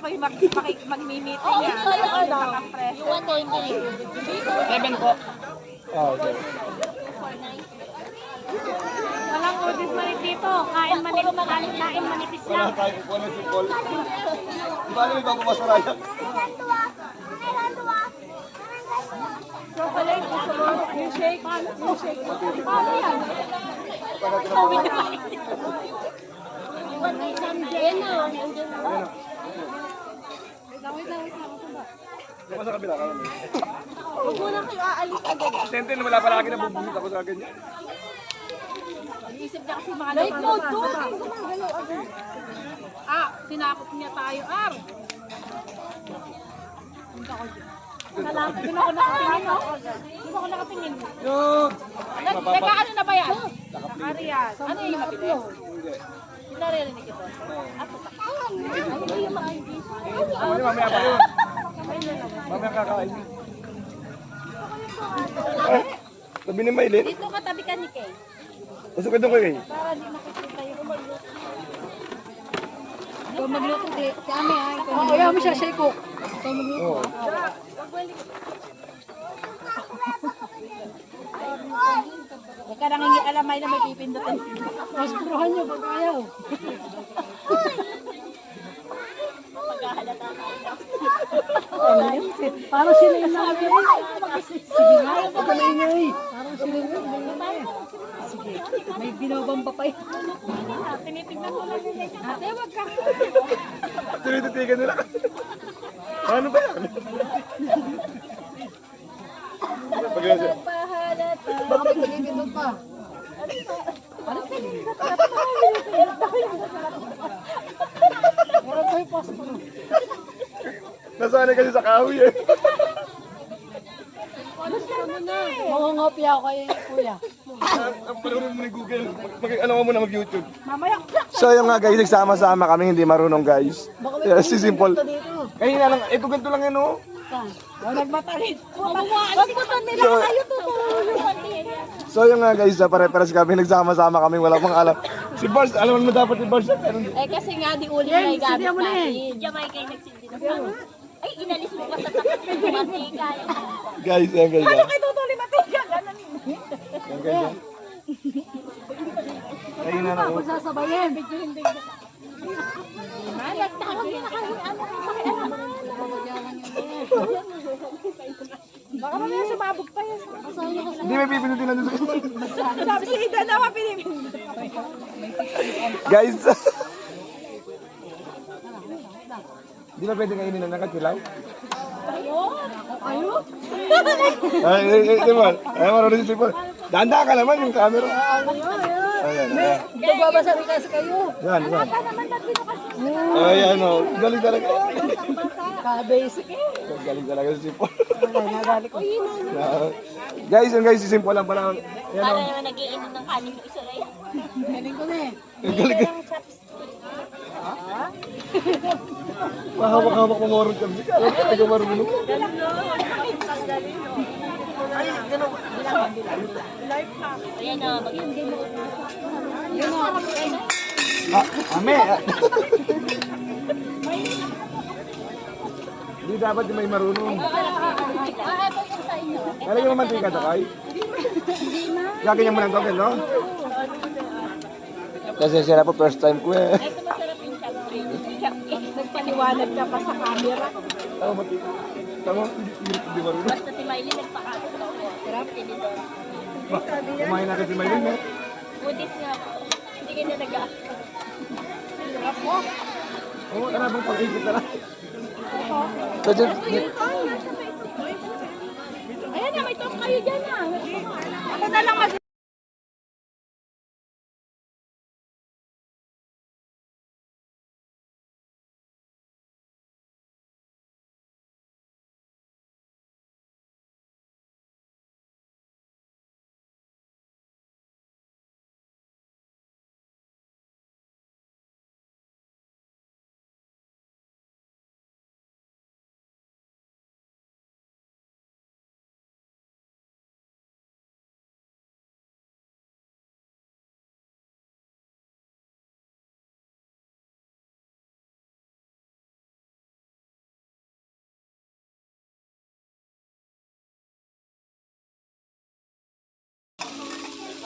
ako'y mag, mag, mag-meeting Oo, yan. ito yung ano. Yung 120. Seven po. Ah, okay. Walang udis manit dito. Kain manit, kain, kain manitis Wala lang. tayo po na si Paul. Di ba alam yung papapasara yan? Chocolate, gusto mo? Milkshake? Milkshake. Paano yan? Yan na. nandiyan na. Di ba sa kabila ka naman? Huwag mo na kayo aalis agad. Tenten, wala pala akin nabubunot ako sa ganyan. Isip niya kasi mga Like laban- mode agad. Ah, sinakop niya tayo, Ar. Salamat. Doon ako nakatingin, no? Doon ako nakatingin. Yun! Nag- Nagkaano na ba yan? Arias. Ano yung mabilis? Hindi. Naririnig ito. Ano yun, mamaya pa yun. Mamaya kakain. Ah, Sabi ni Maylin. Dito katabi ka ni Kay. Pasok ka doon kay. Para di makikita yung magluto. Ikaw magluto si, si Ame ha. Oo, yan mo siya, shake ko. Ikaw magluto. Oo. Huwag ka nang hindi alamay na may pipindutin. Mas puruhan niyo pag ayaw. Ano yun? Parang sila yung nabi. Sige nga, pagkamay niyo eh. Parang sila yung nabi. Sige, may binobamba pa eh. Tinitignan ko lang nila. Ate, wag ka. Tinititigan nila. Ano ba yan? Pag Baka may pagigindot pa. Meron tayo posto. Nasanay kasi sa kahoy eh. Mangungopi ako kay kuya. Ang panoorin mo ni Google. Mag, ano ka muna mag-YouTube. Mamaya. So yung nga guys, nagsama-sama kami, hindi marunong guys. Yeah, si Simple. Ito dito. Kanina lang, ito ganito lang yan oh. Nagmatalit. Wag mo to nila So, kayo to. so yung nga guys, ah, pare-pares kami, nagsama-sama kami, wala pang alam. Si Bars, alam mo dapat si Bars, pero hindi. Eh kasi nga di uli na yung gamit natin. May kayo nagsindi na sa Ay, inalis mo pa sa tapat ng mantika. Guys, yan guys. ah. Kay Tutuli Matiga. Ganun Yan guys. ah. Ayun na ako. Sasabayin. Na kayo. Ano ang? Baka mamaya sumabog pa yan. Hindi may pipinutin na doon sa Sabi si Ida na mapinipin. Guys. Di ba pwede kainin na nakakilaw? Ayo. Ay, ay, ay, Simple. Ay, marunong si Simple. Danda ka naman yung camera. Ayan, ayan. Nagbabasa rin kasi kayo. Yan, yan. Ayan, oh. Galing talaga. Ka-basic eh. Galing talaga si Simple. Nagali ko. Yeah. Guys, yung guys, si Simple lang pala. Yan, Para oh. naman nagiinom ng kanin yung isa rin. Galing ko na eh. Galing. Mahawak-hawak mo morong kami. Kala ko tayo marunong. Ay, ganun. Ayan o, mag Ah, ame. ah. Hindi dapat yung may marunong. Ah, ito yung sa inyo. Lalagyan mo mantika to, Kai? Gaganyan mo ng token, no? Kasi siya po, first time ko eh. Nagpaliwanag ka pa sa camera. Tama. Tama, hindi hindi marunong. Basta si Miley nagpakain daw. Sarap. Kumain natin si Maylin, eh. Buddhist nga po. Hindi ka na nag Oo, oh, bang na lang. Kasi, Ayan na, may top kayo dyan ah. Ako na lang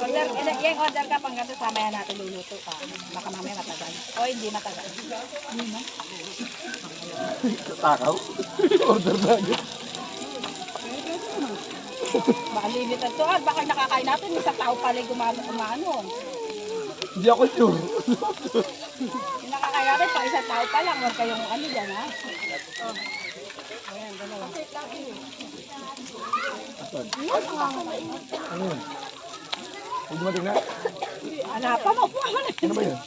Order, eh, yung order ka pang ganito, mamaya natin luluto ka. Baka mamaya matagal. O hindi matagal. Takaw. Order na agad. Baka limited to. At baka nakakain natin, isang tao pala yung gumano. gumano. Hindi ako sure. Yung nakakain natin, pa isang tao pa lang. Huwag kayong ano dyan, ha? Ano yun? Huwag dumating na. Hanapan mo po. Ano ba yun?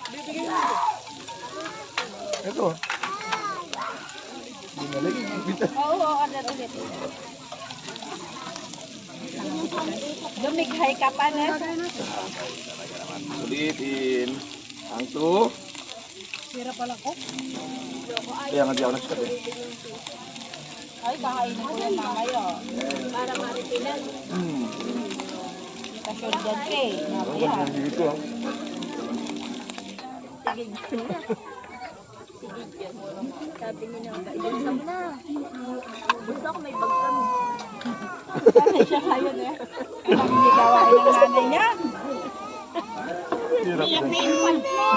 Ito. Binalik. Oo, oo, order ulit. Lumighay ka pa, Nes. Ulitin. Ang to. Sira pala ko. Kaya nga di ako nagsikat eh. Ay, kakainin ko yan mamaya. Kasyon dyan, Kay. Ang Mamaya. ganda dito ah. Sabi niya na, ilusam na. Gusto ko may bag kami. Kasi siya kayo eh. Ang hindi gawain ng nanay niya. Iyak na infant mo.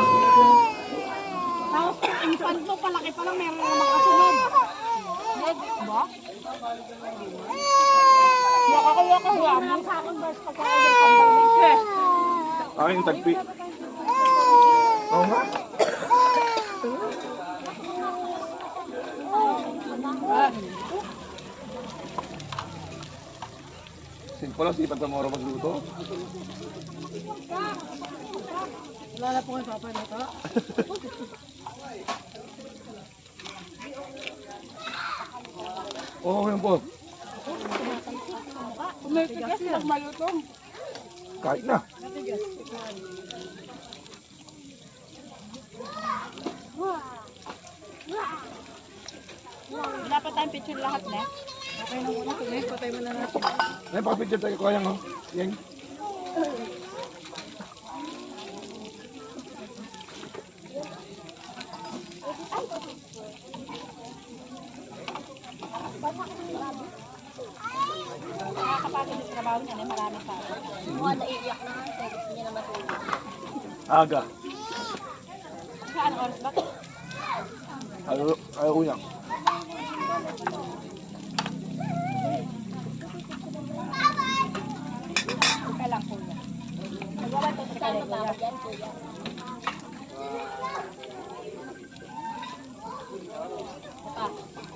Tapos infant mo, palaki pa lang, meron na makasunod. Ba? Yaka ko, yaka ko. Ang sa akin, bas, pagkain ng pagkain. Aking tagpi. Oo nga. Simple lang, sipag sa moro magluto. Wala na po kayo papanata. Oo, yun po. Umitigas lang malutong. Kahit na. Wala pa tayong picture lahat, ne? Okay na muna. Patay mo na natin. Ay, pakapicture tayo ko yan, oh. Yan. Nakakapagod trabaho niya, ne? Marami pa. Aga. Saan oras ba? Ayaw, ayaw niya. Ka lang, kuya. Magawa to sa kuya. Wala.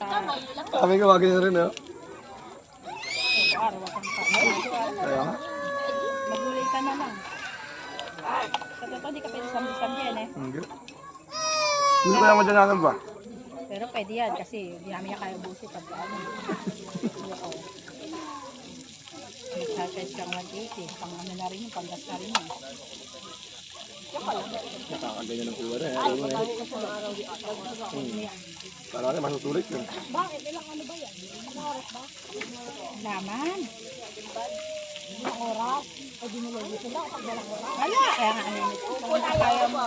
Sabi ko, wag na rin, pa. Kaya nga. Magulay ka na lang. Sa totoo, di ka pwede sambi-sambi yan eh. Hindi. Hindi ko naman dyan ba? Pero pwede yan kasi hindi namin kaya busi pag ano. Nag-charge kang 180. Pang ano na rin yun, pang gas na rin yun. Nakakaganyan ng kuwa na, eh. Ayaw mo na, eh. Hmm. Parang nga, masusulit yun. Bakit? Ilang ano ba yan? Ilang oras ba? Laman. Ilang oras? Ay, di mo lagi sila kapag walang oras. Wala. Kaya nga ano yun. Kung kaya mo.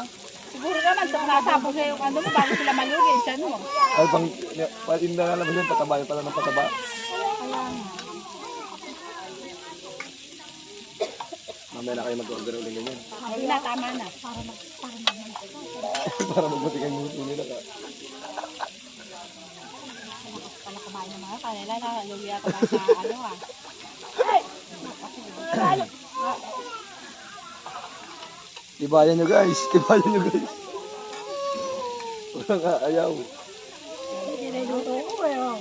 Siguro naman, sa nasabog sa yung ano mo, bago sila malugin, saan mo? Ay, pang, pag hindi na naman yun, pataba yun pala ng pataba. Kaya Mamaya na kayo mag-order ulit ganyan. Hindi na, tama na. Para mabuti kayo yung nila ka. Pala kumain Yung mga kanila na lang sa ano ah. Tibayan nyo guys, tibayan nyo guys. Walang aayaw. Niluto ko eh. oh.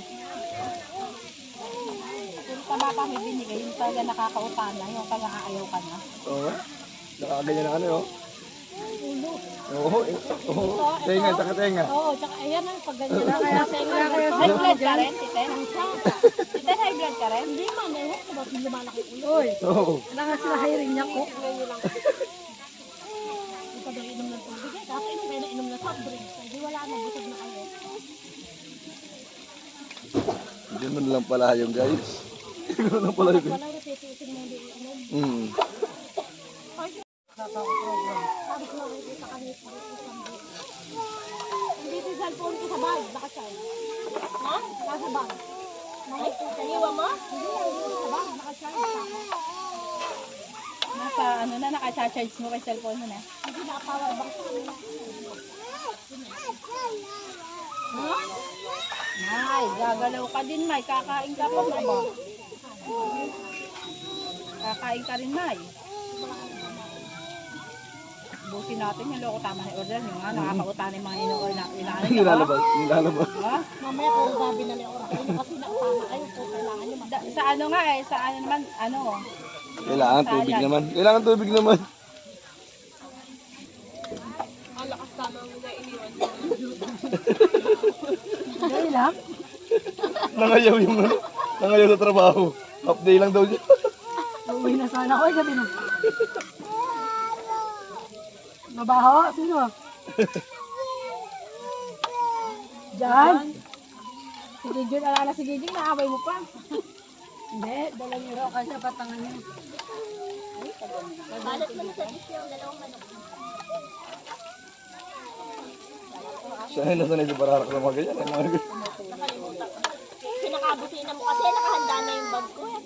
May binigay, yung talaga nakakautana, yung pag aayaw ka na. Oo nga. Nakaganyan na ano oh. Oo, eh, oo. Tenga, saka tenga. Oo, tsaka ayan ang pag ganyan na Kaya kaya kaya High blood ka rin, tite? Tite, high blood ka rin? Hindi man, eh. Ba't lumalaki ulo? Uy, Oo. wala nga sila hiring niya ko. Hindi pa daw inom ng tubig eh. Dapat inom kayo na inom ng soft drinks. Hindi wala na, busog na kayo. Hindi mo lang pala yung guys. Mo lang pala yung Wala na, titiisin mo hindi inom. Hmm. Buwan. Hindi yung cellphone ko sa bag, naka-charge. Ha? Nasa bag. Ay, kaniwa mo? Hindi, hindi sa bag, naka-charge. Nasa ano na, naka-charge mo kay cellphone mo na? Hindi, naka-power bank sa kanila. Ha? May, gagalaw ka din, May. Kakain ka pa ba? Kakain ka rin, May. Busin natin yung loko tama ni order yung nga nakakautan yung mga ino na niya. Nilalabas, nilalabas. Ha? Mamaya kung gabi na ni kayo kasi nakatama kayo po kailangan mag- sa ano nga eh sa ano naman ano Kailangan tubig naman. Kailangan tubig naman. Dahil lang. Nangayaw yung ano. Nangayaw sa trabaho. Half day lang daw siya. Uwi na sana ko. Ay, gabi na. Mabaho? Sino? Diyan? si Gigil alala si Gigil naaway mo pa. Hindi, dala niyo raw kasi patangan niyo. Balot mo na sa ang dalawang manok. Siya ay nasanay sa pararak ng mga ganyan. eh, mga ganyan. Pinakabutina mo kasi nakahanda na yung bag ko. eh.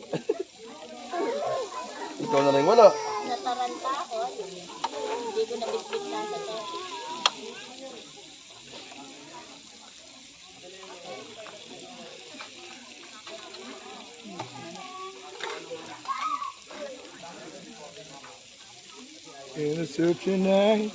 Ikaw na rin wala. Nataranta ako. Hindi ko nabitbit na sa to. In a certain night.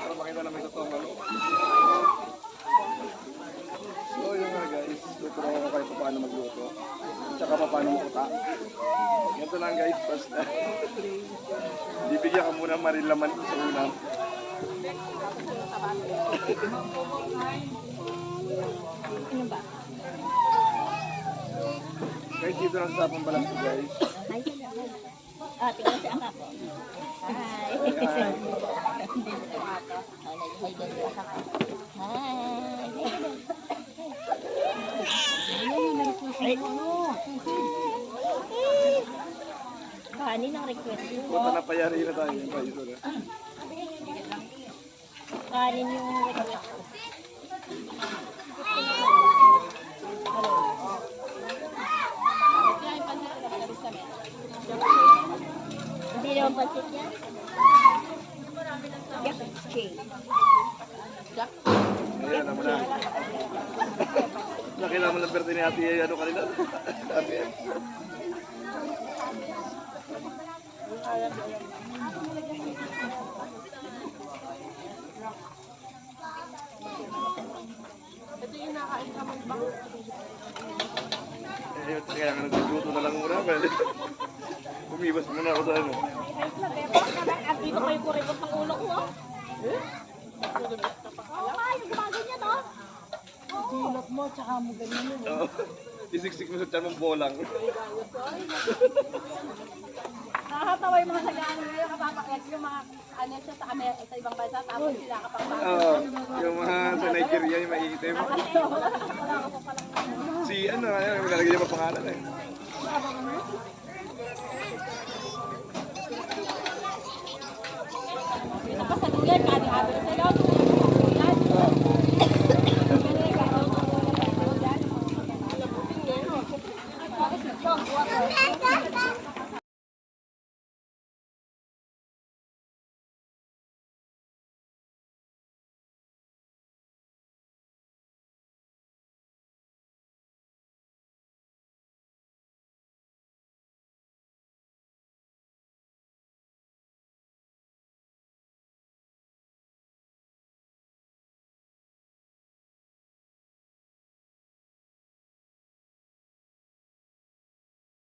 Para makita na may totoong ano. So yun nga guys, tuturuan ko kayo kung paano magluto. Tsaka pa paano makuta. Ganito lang guys, basta. Bibigyan ka muna marilaman sa unang. Ano ba? Guys, dito lang sa sapang balas ko guys. Ah, tingnan si anak ko. Hi. Ayan. Hindi mo ito ato. Ay, nag-hi doon si anak ko. Hi. Ay. Kanin ang request mo. Punta na payari na tayo. Kanin yung request ko. Hindi naman pansit yan. Jack cake. Ayan, naman na. Nakita mo lang perte ni ate ano kanina. Ate eh. Eh, kaya nga nagluto na lang muna. Umibas muna ako sa ano. At dito kayo kuripot ng ulo ko, oh. Oo yung gumaganyan, oh. Silot mo, tsaka mo ganyan. Oo. Isiksik mo sa tiyan mong bolang. Nakakatawa yung mga nag-ano ngayon, kapapakyat yung mga ano siya sa, Amer- sa ibang bansa, tapos sila kapapagod. Oo. Yung mga sa Nigeria, yung maiitim. Si ano, ano, yung lalagay niya pa pangalan eh. Napasaluyan, kani-abi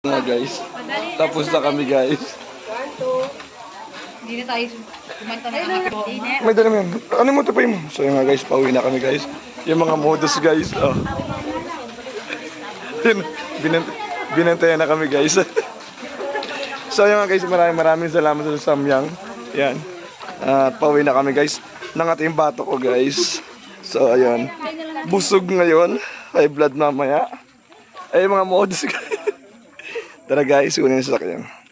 Nga guys. Tapos na kami guys. Hindi na tayo kumanta na na. May dala mo yan. Ano mo tapay mo? So yun nga guys, pauwi na kami guys. Yung mga modus guys. Oh. Yun, binant binantayan na kami guys. so yun nga guys, maraming maraming salamat sa Samyang. Yan. At pauwi na kami guys. Nangat yung bato ko guys. So ayun. Busog ngayon. High blood mamaya. Ay mga modus guys. Tara guys, kunin sa sakyan.